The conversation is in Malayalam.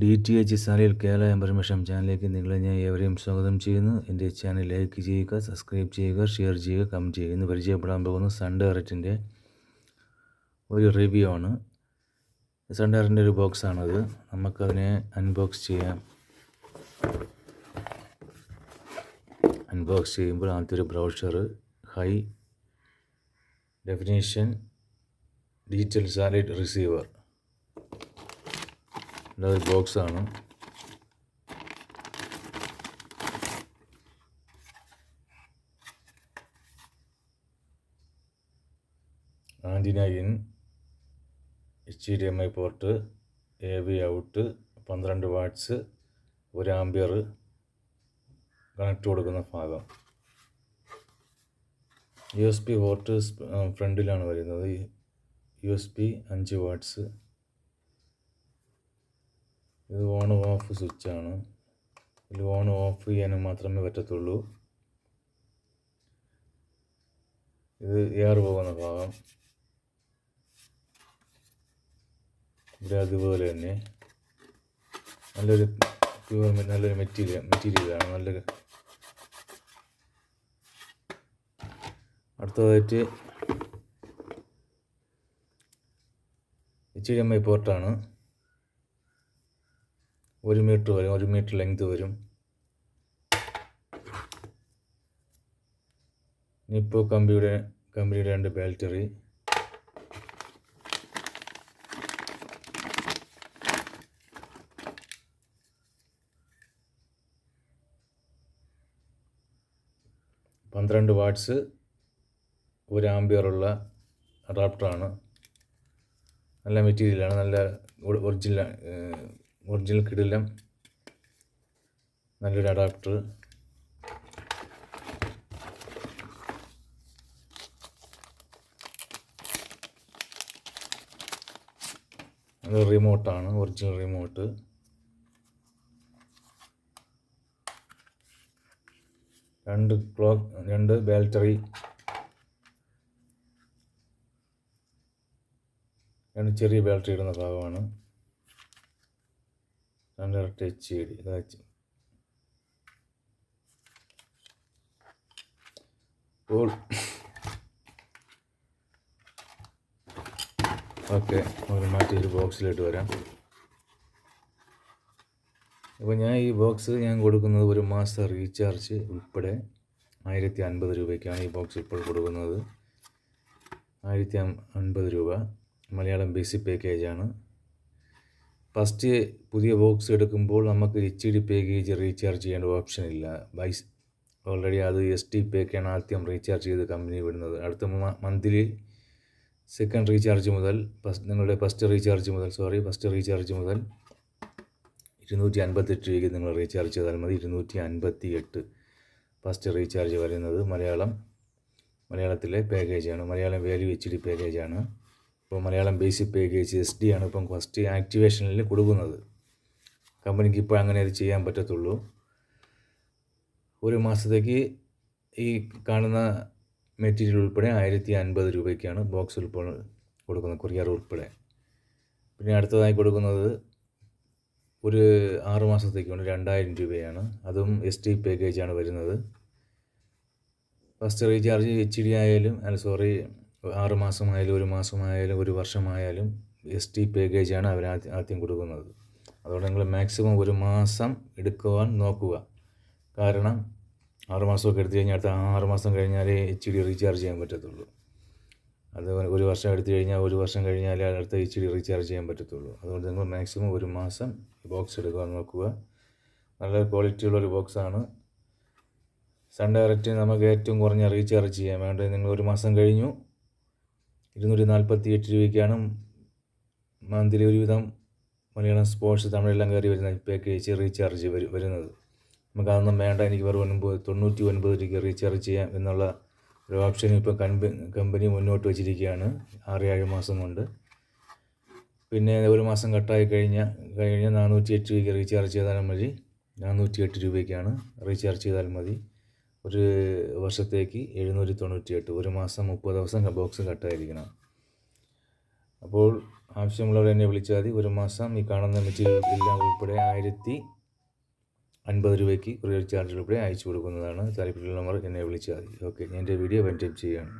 ഡി ടി എച്ച് സാലയിൽ കേരള ഇൻഫർമേഷൻ ചാനലിലേക്ക് നിങ്ങളെ ഞാൻ ഏവരെയും സ്വാഗതം ചെയ്യുന്നു. എന്റെ ചാനൽ ലൈക്ക് ചെയ്യുക സബ്സ്ക്രൈബ് ചെയ്യുക ഷെയർ ചെയ്യുക കമന്റ് ചെയ്യുക. ഇന്ന് പരിചയപ്പെടാൻ പോകുന്ന സൺ ഡയറക്റ്റിന്റെ ഒരു റിവ്യൂ ആണ്. സൺ ഡയറക്റ്റിന്റെ ഒരു ബോക്സാണത് നമുക്കതിനെ അൺബോക്സ് ചെയ്യാം. അൺബോക്സ് ചെയ്യുമ്പോൾ ആദ്യത്തെ ഒരു brochure high definition digital solid receiver ഇതൊരു ബോക്സാണ് antenna in H D M I port A V out പന്ത്രണ്ട് വാട്ട്സ് ഒരു ആംബിയർ കണക്ട് കൊടുക്കുന്ന ഭാഗം. യു എസ് പി പോർട്ട് ഫ്രണ്ടിലാണ് വരുന്നത്. യു എസ് പി അഞ്ച് വാട്ട്സ് ഇത് ഓൺ ഓഫ് സ്വിച്ചാണ് ഇതിൽ ഓൺ ഓഫ് ചെയ്യാനും മാത്രമേ പറ്റത്തുള്ളൂ. ഇത് എയർ പോകുന്ന ഭാഗം. ഇവിടെ അതുപോലെ തന്നെ. നല്ലൊരു പ്യൂർ നല്ലൊരു മെറ്റീരിയൽ മെറ്റീരിയലാണ് നല്ലൊരു അടുത്തതായിട്ട് എച്ച് ഡി എം ഐ പോർട്ടാണ് ഒരു മീറ്റർ വരും ഒരു മീറ്റർ ലെങ്ത് വരും. നിപ്പോ കമ്പിയുടെ കമ്പനിയുടെ രണ്ട് ബാറ്ററി. പന്ത്രണ്ട് വാട്ട്സ് ഒരു ആംബിയറുള്ള അഡാപ്റ്ററാണ് നല്ല മെറ്റീരിയലാണ് നല്ല ഒറിജിനൽ ഒറിജിനൽ കിടിലം നല്ലൊരു അഡാപ്റ്റർ റിമോട്ടാണ് ഒറിജിനൽ റിമോട്ട് രണ്ട് ക്ലോക്ക് രണ്ട് ബാറ്ററി രണ്ട് ചെറിയ ബാറ്ററി ഇടുന്ന ഭാഗമാണ്. രണ്ടരട്ട് എച്ച് ഡി ഇതാച്ച് അപ്പോൾ ഓക്കെ ഒരു ബോക്സിലിട്ട് വരാം. അപ്പോൾ ഞാൻ ഈ ബോക്സ് ഞാൻ കൊടുക്കുന്നത് ഒരു മാസം റീചാർജ് ഉൾപ്പെടെ ആയിരത്തി അൻപത് രൂപയ്ക്കാണ് ഈ ബോക്സ് ഇപ്പോൾ കൊടുക്കുന്നത്. ആയിരത്തി അൻപത് രൂപ. മലയാളം ബേസിക് പാക്കേജാണ് ഫസ്റ്റ് പുതിയ ബോക്സ് എടുക്കുമ്പോൾ നമുക്ക് എച്ച് ഡി പാക്കേജ് റീചാർജ് ചെയ്യേണ്ട ഓപ്ഷൻ ഇല്ല. ബൈ ഓൾറെഡി അത് എസ് ടി പേക്കാണ് ആദ്യം റീചാർജ് ചെയ്ത് കമ്പനി വിടുന്നത്. അടുത്ത മന്ത്ലി സെക്കൻഡ് റീചാർജ് മുതൽ ഫസ്റ്റ് നിങ്ങളുടെ ഫസ്റ്റ് റീചാർജ് മുതൽ സോറി ഫസ്റ്റ് റീചാർജ് മുതൽ ഇരുന്നൂറ്റി അൻപത്തെട്ട് രൂപയ്ക്ക് നിങ്ങൾ റീചാർജ് ചെയ്താൽ മതി. ഇരുന്നൂറ്റി അൻപത്തി എട്ട് ഫസ്റ്റ് റീചാർജ് വരുന്നത് മലയാളം മലയാളത്തിലെ പാക്കേജാണ് മലയാളം വാല്യൂ എച്ച് ഡി പാക്കേജാണ് ഇപ്പോൾ Malayalam basic package S D ആണ് ഇപ്പം ഫസ്റ്റ് ആക്ടിവേഷനിൽ കൊടുക്കുന്നത്. കമ്പനിക്ക് ഇപ്പോൾ അങ്ങനെ അത് ചെയ്യാൻ പറ്റത്തുള്ളൂ. ഒരു മാസത്തേക്ക് ഈ കാണുന്ന മെറ്റീരിയൽ ഉൾപ്പെടെ ആയിരത്തി അൻപത് രൂപയ്ക്കാണ് ബോക്സ് ഉൾപ്പെടെ കൊടുക്കുന്നത് കൊറിയർ ഉൾപ്പെടെ. പിന്നെ അടുത്തതായി കൊടുക്കുന്നത് ഒരു ആറ് മാസത്തേക്കാണ് രണ്ടായിരം രൂപയാണ്. അതും എസ് ടി പാക്കേജാണ് വരുന്നത്. ഫസ്റ്റ് റീചാർജ് എച്ച് ഡി ആയാലും അല്ല സോറി ആറ് മാസമായാലും ഒരു മാസമായാലും ഒരു വർഷമായാലും എസ് ടി പാക്കേജാണ് അവർ ആദ്യം കൊടുക്കുന്നത്. അതുകൊണ്ട് നിങ്ങൾ മാക്സിമം ഒരു മാസം എടുക്കുവാൻ നോക്കുക. കാരണം ആറ് മാസമൊക്കെ എടുത്തു കഴിഞ്ഞാൽ അടുത്ത ആറ് മാസം കഴിഞ്ഞാലേ എച്ച് ഡി റീചാർജ് ചെയ്യാൻ പറ്റത്തുള്ളൂ. അത് ഒരു വർഷം എടുത്തു കഴിഞ്ഞാൽ ഒരു വർഷം കഴിഞ്ഞാലേ അടുത്ത എച്ച് ഡി റീചാർജ് ചെയ്യാൻ പറ്റത്തുള്ളൂ. അതുകൊണ്ട് നിങ്ങൾ മാക്സിമം ഒരു മാസം ബോക്സ് എടുക്കാൻ നോക്കുക. നല്ല ക്വാളിറ്റിയുള്ള ഒരു ബോക്സാണ് സൺ ഡയറക്റ്റ് നമുക്ക് ഏറ്റവും കുറഞ്ഞ റീചാർജ് ചെയ്യാൻ വേണ്ടത് നിങ്ങൾ ഒരു മാസം കഴിഞ്ഞു. ഇരുന്നൂറ്റി നാൽപ്പത്തി എട്ട് രൂപയ്ക്കാണ് മന്ത്ലി ഒരുവിധം മലയാളം സ്പോർട്സ് തമിഴെല്ലാം കയറി വരുന്ന പാക്കേജ് റീചാർജ് വരുന്നത്. നമുക്കതൊന്നും വേണ്ട എനിക്ക് വെറും ഒൻപത് തൊണ്ണൂറ്റി ഒൻപത് രൂപയ്ക്ക് റീചാർജ് ചെയ്യാം എന്നുള്ള ഒരു ഓപ്ഷൻ ഇപ്പോൾ കമ്പനി മുന്നോട്ട് വെച്ചിരിക്കുകയാണ്. ആറ് ഏഴ് മാസം കൊണ്ട്. പിന്നെ ഒരു മാസം കട്ടായി കഴിഞ്ഞാൽ കഴിഞ്ഞാൽ നാനൂറ്റി എട്ട് രൂപയ്ക്ക് റീചാർജ് ചെയ്താലും മതി. നാനൂറ്റി എട്ട് രൂപയ്ക്കാണ് റീചാർജ് ചെയ്താൽ മതി. ഒരു വർഷത്തേക്ക് എഴുന്നൂറ്റി തൊണ്ണൂറ്റി എട്ട് ഒരു മാസം മുപ്പത് ദിവസം ബോക്സ് കട്ടായിരിക്കണം. അപ്പോൾ ആവശ്യമുള്ളവർ എന്നെ വിളിച്ചാൽ മതി. ഒരു മാസം ഈ കാണുന്ന മെറ്റീരിയൽ എല്ലാം ഉൾപ്പെടെ ആയിരത്തി അൻപത് രൂപയ്ക്ക് കൊറിയർ ചാർജ് ഉൾപ്പെടെ അയച്ചു കൊടുക്കുന്നതാണ് താല്പര്യമുള്ളവർ എന്നെ വിളിച്ചാൽ മതി. ഓക്കെ എന്റെ വീഡിയോ വെന്റൈപ്പ് ചെയ്യുകയാണ്.